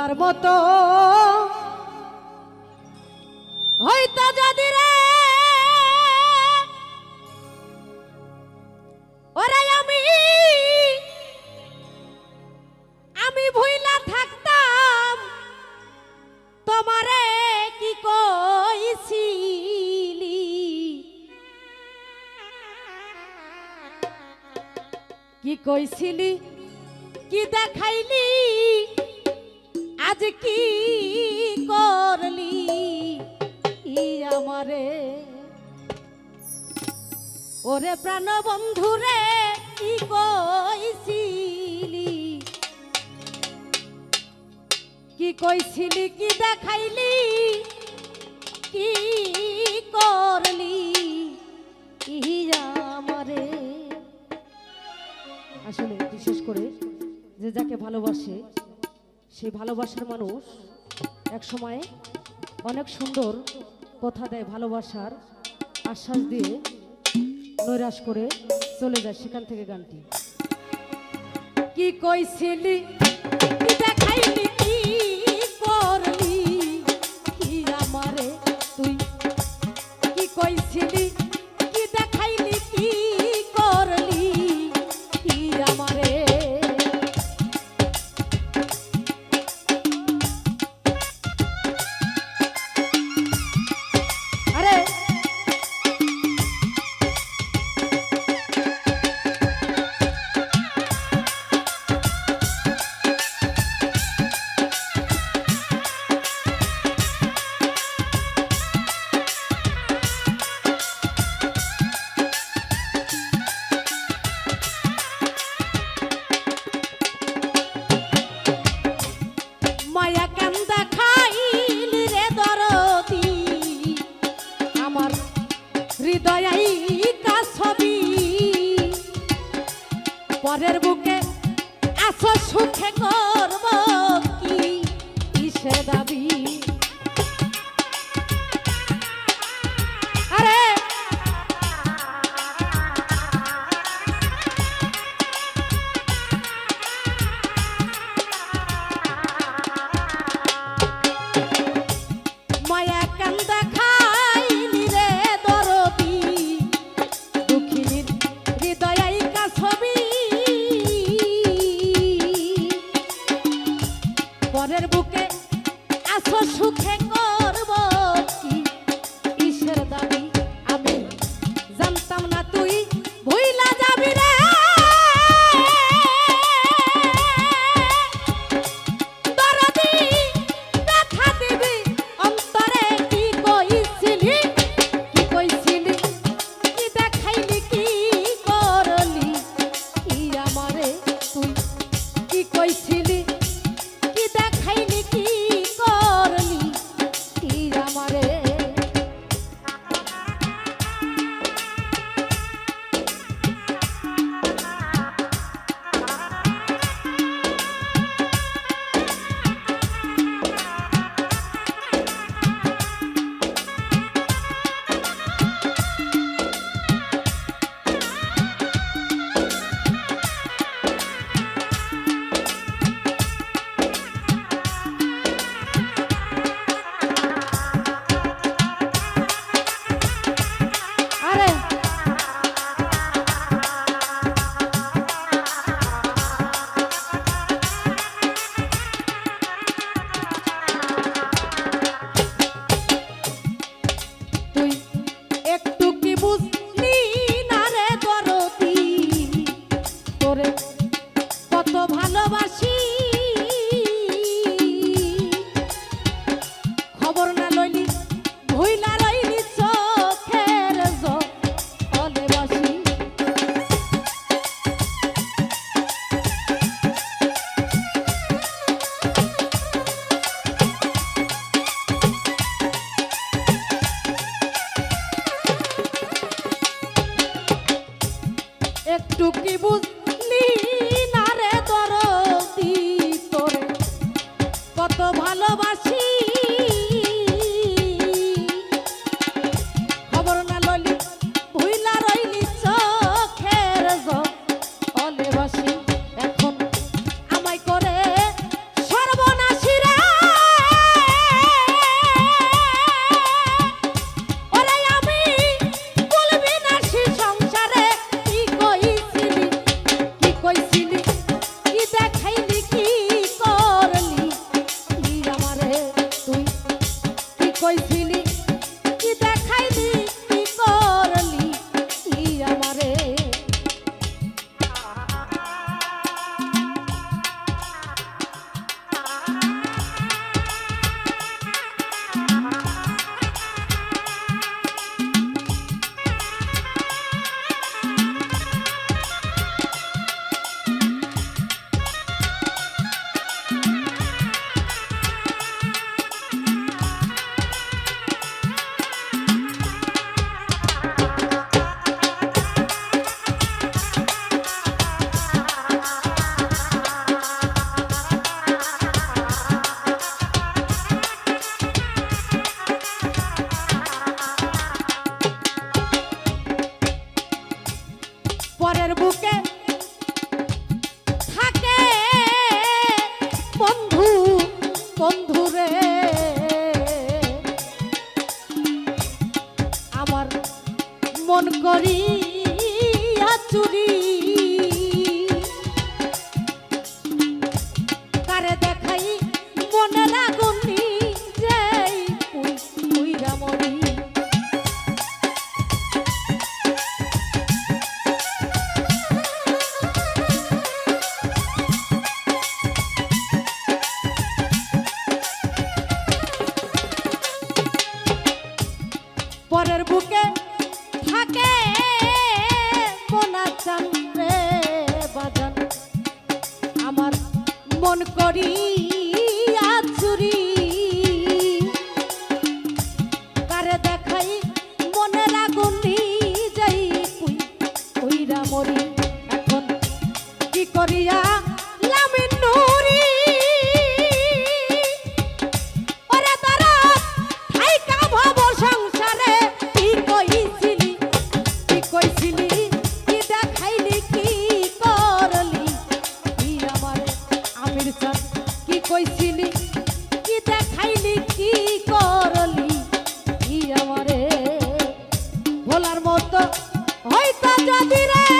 বলার মতো। হয়তো যদি রে, ওরে আমি আমি ভুইলা থাকতাম, তোমারে কি কইছিলি? কি কইছিলি? কি দেখাইলি? আজ কি করলি? আমারে? ওরে প্রাণ বন্ধুরে কি কইছিলি? কি কইছিলি, কি দেখাইলি? কি করলি? আমারে? আসলে বিশেষ করে যে যাকে ভালোবাসে সেই ভালোবাসার মানুষ এক সময় অনেক সুন্দর কথা দেয় ভালোবাসার আশ্বাস দিয়ে নৈরাস করে চলে যায় সেখান থেকে গানটি। কি কইছিলি? পরের বুকে আসো সুখে করব একটু কি বুঝলি? না রে তোরে। কত ভালোবাসি বন্ধুরে আমার মন করি মন করি। না কি কইছিলি? কি দেখাইলি? কি করলি? কি আমারে? ভোলার মতো হয়তো যদি রে